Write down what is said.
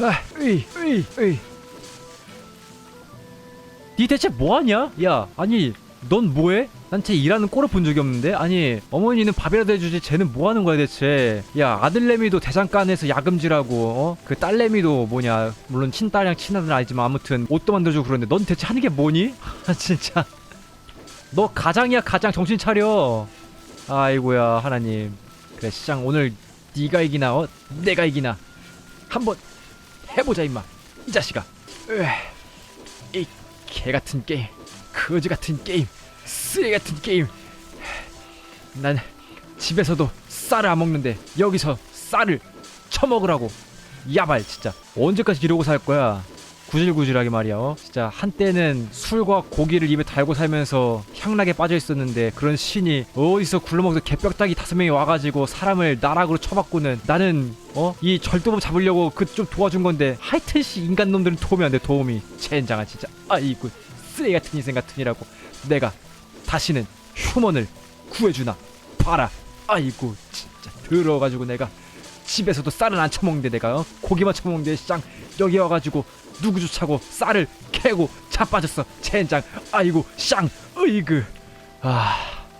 아, 으이, 으이, 으이. 니 대체 뭐하냐? 야, 아니, 넌 뭐해? 난 쟤 일하는 꼴을 본 적이 없는데? 아니, 어머니는 밥이라도 해주지, 쟤는 뭐하는 거야, 대체? 야, 아들내미도 대장간에서 야금질하고, 어? 그 딸내미도 뭐냐, 물론 친딸이랑 친아들은 아니지만 아무튼 옷도 만들어주고 그러는데 넌 대체 하는 게 뭐니? 아, 진짜. 너 가장이야, 가장 정신 차려. 아이고야, 하나님. 그래, 시장 오늘 네가 이기나, 어? 내가 이기나. 한번 해보자, 임마. 이 자식아. 으, 이 개같은 게임 거지 같은 게임 쓰레기 같은 게임 난 집에서도 쌀을 안 먹는데 여기서 쌀을 처먹으라고 야발 진짜 언제까지 이러고 살 거야 구질구질하게 말이야 어? 진짜 한때는 술과 고기를 입에 달고 살면서 향락에 빠져 있었는데 그런 신이 어디서 굴러먹어서 개뼈다귀 다섯 명이 와가지고 사람을 나락으로 쳐박고는 나는 어? 이 절도범 잡으려고 그 좀 도와준 건데 하여튼 씨 인간 놈들은 도움이 안 돼 도움이. 젠장아 진짜. 아이고 쓰레기 같은 인생 같으니라고. 내가 다시는 휴먼을 구해주나 봐라. 아이고 진짜 더러워가지고 내가 집에서도 쌀은 안 처먹는데 내가 어? 고기만 처먹는데 쌍 여기 와가지고 누구 주차고 쌀을 캐고 자빠졌어. 젠장 아이고 쌍 으이그. 아